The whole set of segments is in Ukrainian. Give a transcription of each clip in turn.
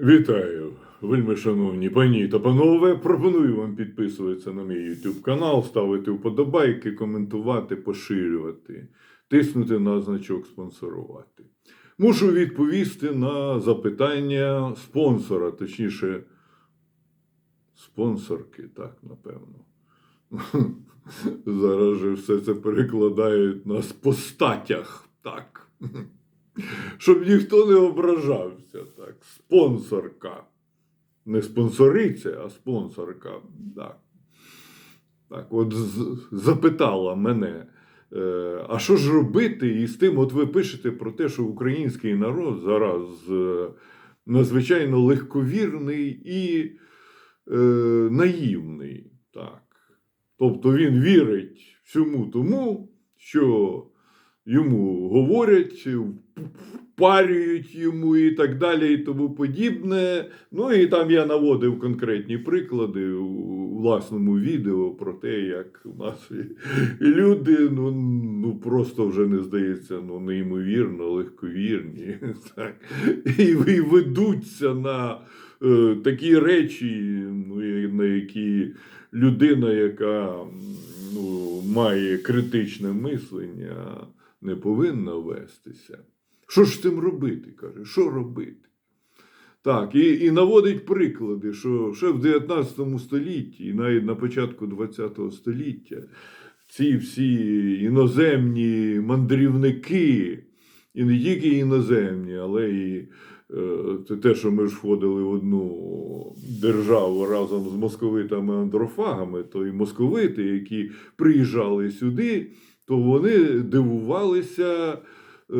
Вітаю, вельми шановні пані та панове. Пропоную вам підписуватися на мій YouTube канал, ставити вподобайки, коментувати, поширювати, тиснути на значок спонсорувати. Мушу відповісти на запитання спонсора, точніше, спонсорки, так, напевно. Зараз же все це перекладають на постатях, так. Щоб ніхто не ображався, так. Спонсорка. Не спонсориця, а спонсорка. Так, так от запитала мене. е, А що ж робити із тим, от ви пишете про те, що український народ зараз е, надзвичайно легковірний і е, наївний. Так. Тобто він вірить всьому тому, що йому говорять, впарюють йому і так далі, і тому подібне. Ну і там я наводив конкретні приклади у власному відео про те, як у нас люди ну, ну просто вже не здається, ну неймовірно, легковірні. Так. І, і ведуться на е, такі речі, ну, на які людина, яка ну, має критичне мислення, не повинна вестися. Що ж з цим робити? каже, що робити? Так, і, і наводить приклади, що ще в 19 столітті, і навіть на початку 20 століття, ці всі іноземні мандрівники, і не тільки іноземні, але і е, те, що ми ж входили в одну державу разом з московитами-андрофагами, то і московити, які приїжджали сюди, то вони дивувалися е,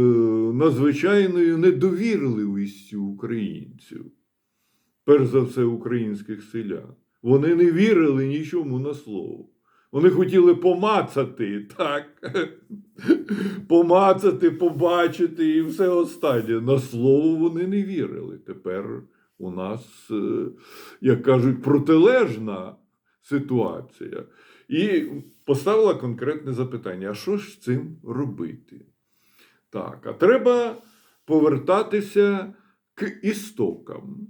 надзвичайною недовірливістю українців, перш за все, українських селян. Вони не вірили нічому на слово. Вони хотіли помацати, так. Помацати, побачити і все останнє. На слово вони не вірили. Тепер у нас, е, як кажуть, протилежна ситуація. І поставила конкретне запитання: а що ж з цим робити? Так, а треба повертатися к істокам.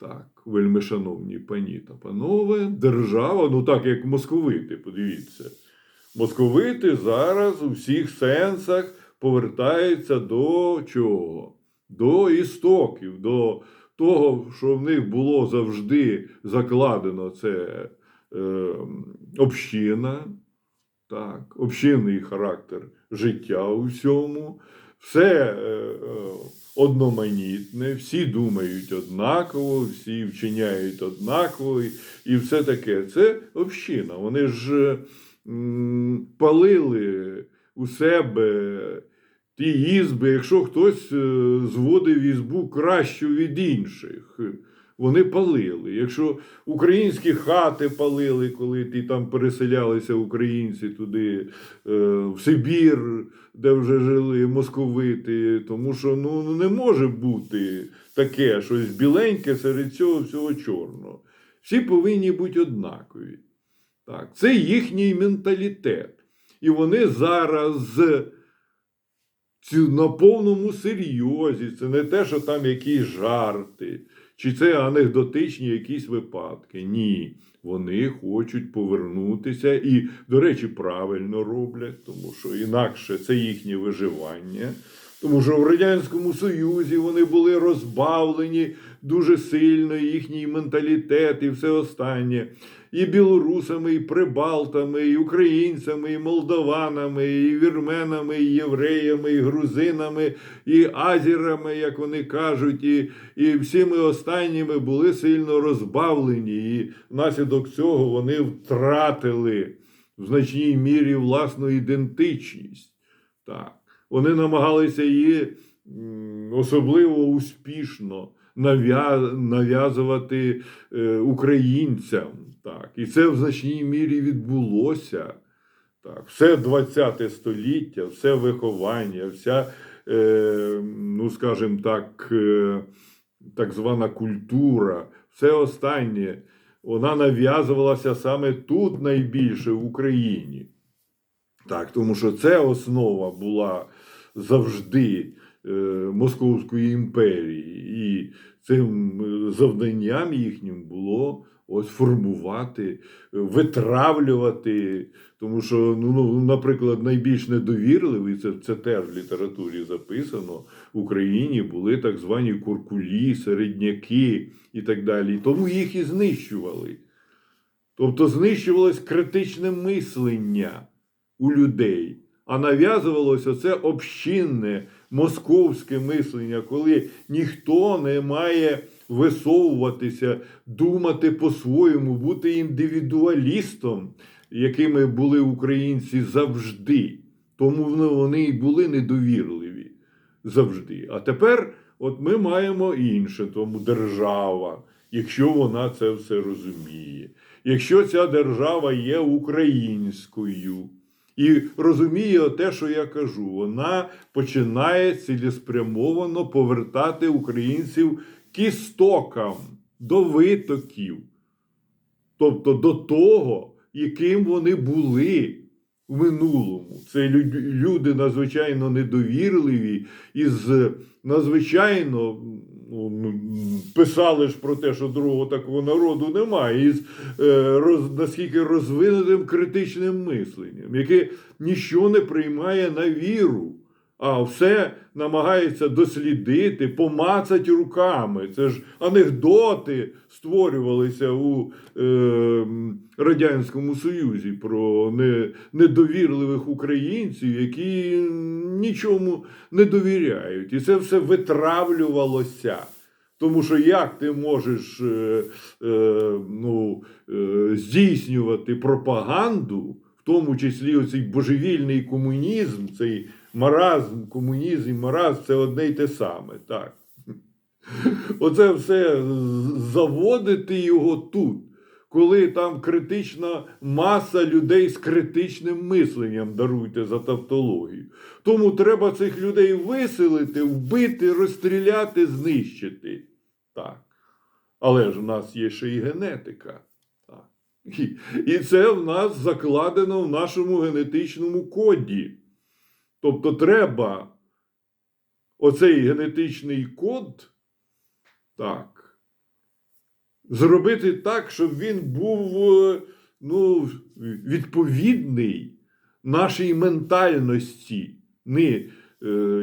Так, вельми шановні пані та панове, держава, ну так як московити, подивіться. Московити зараз у всіх сенсах повертаються до чого? До істоків, до того, що в них було завжди закладено це община, так, общинний характер життя у всьому. Все е, е, одноманітне, всі думають однаково, всі вчиняють однаково, і- і все таке. Це община. Вони ж палили у себе ті ізби, якщо хтось е, зводив ізбу кращу від інших. Вони палили. Якщо українські хати палили, коли ті там переселялися українці туди, е, в Сибір, де вже жили московити, тому що ну, не може бути таке щось біленьке серед цього всього чорного. Всі повинні бути однакові. Так, це їхній менталітет. І вони зараз на повному серйозі. Це не те, що там якісь жарти, чи це анекдотичні якісь випадки. Ні. Вони хочуть повернутися і, до речі, правильно роблять, тому що інакше це їхнє виживання. Тому що в Радянському Союзі вони були розбавлені дуже сильно, їхній менталітет і все останнє. І білорусами, і прибалтами, і українцями, і молдаванами, і вірменами, і євреями, і грузинами, і азірами, як вони кажуть, і, і всіми останніми були сильно розбавлені. І внаслідок цього вони втратили в значній мірі власну ідентичність. Так. Вони намагалися її особливо успішно нав'язувати е, українцям. Так. І це в значній мірі відбулося. Так. Все 20 століття, все виховання, вся, е, ну скажімо так, е, так звана культура, все останнє, вона нав'язувалася саме тут найбільше в Україні. Так, тому що це основа була завжди е, Московської імперії. І цим е, завданням їхнім було ось формувати, е, витравлювати. Тому що, ну, ну, наприклад, найбільш недовірливі, це, це теж в літературі записано, в Україні були так звані куркулі, середняки і так далі. Тому їх і знищували. Тобто знищувалось критичне мислення у людей, а нав'язувалося це общинне московське мислення, коли ніхто не має висовуватися, думати по-своєму, бути індивідуалістом, якими були українці завжди. Тому вони- і були недовірливі завжди. А тепер от ми маємо інше, тому держава, якщо вона це все розуміє, якщо ця держава є українською. І розуміє те, що я кажу, вона починає цілеспрямовано повертати українців к істокам, до витоків, тобто до того, яким вони були в минулому. Це лю- люди надзвичайно недовірливі і з надзвичайно писали ж про те, що другого такого народу немає, із е, роз, наскільки розвинутим критичним мисленням, яке нічого не приймає на віру. А все намагається дослідити, помацати руками. Це ж анекдоти створювалися у е, Радянському Союзі про не, недовірливих українців, які нічому не довіряють. І це все витравлювалося. Тому що як ти можеш е, е, ну, е, здійснювати пропаганду, в тому числі оцей божевільний комунізм, цей маразм, комунізм і маразм це одне й те саме. Так. Оце все заводити його тут, коли там критична маса людей з критичним мисленням даруйте за тавтологію. Тому треба цих людей виселити, вбити, розстріляти, знищити. Так. Але ж в нас є ще і генетика. І, це в нас закладено в нашому генетичному коді. Тобто треба оцей генетичний код так, зробити так, щоб він був е, ну, відповідний нашій ментальності, не,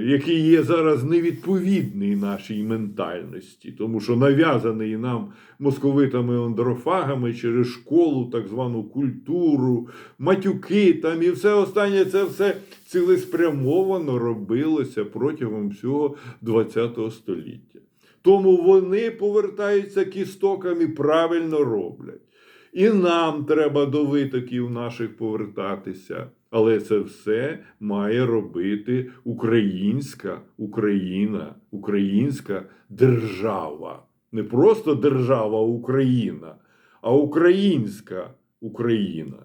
який є зараз невідповідний нашій ментальності, тому що нав'язаний нам московитами андрофагами через школу, так звану культуру, матюки там і все останнє це все цілеспрямовано робилося протягом всього ХХ століття. Тому вони повертаються к істокам і правильно роблять. І нам треба до витоків наших повертатися. Але це все має робити українська Україна, українська держава. Не просто держава Україна, а українська Україна.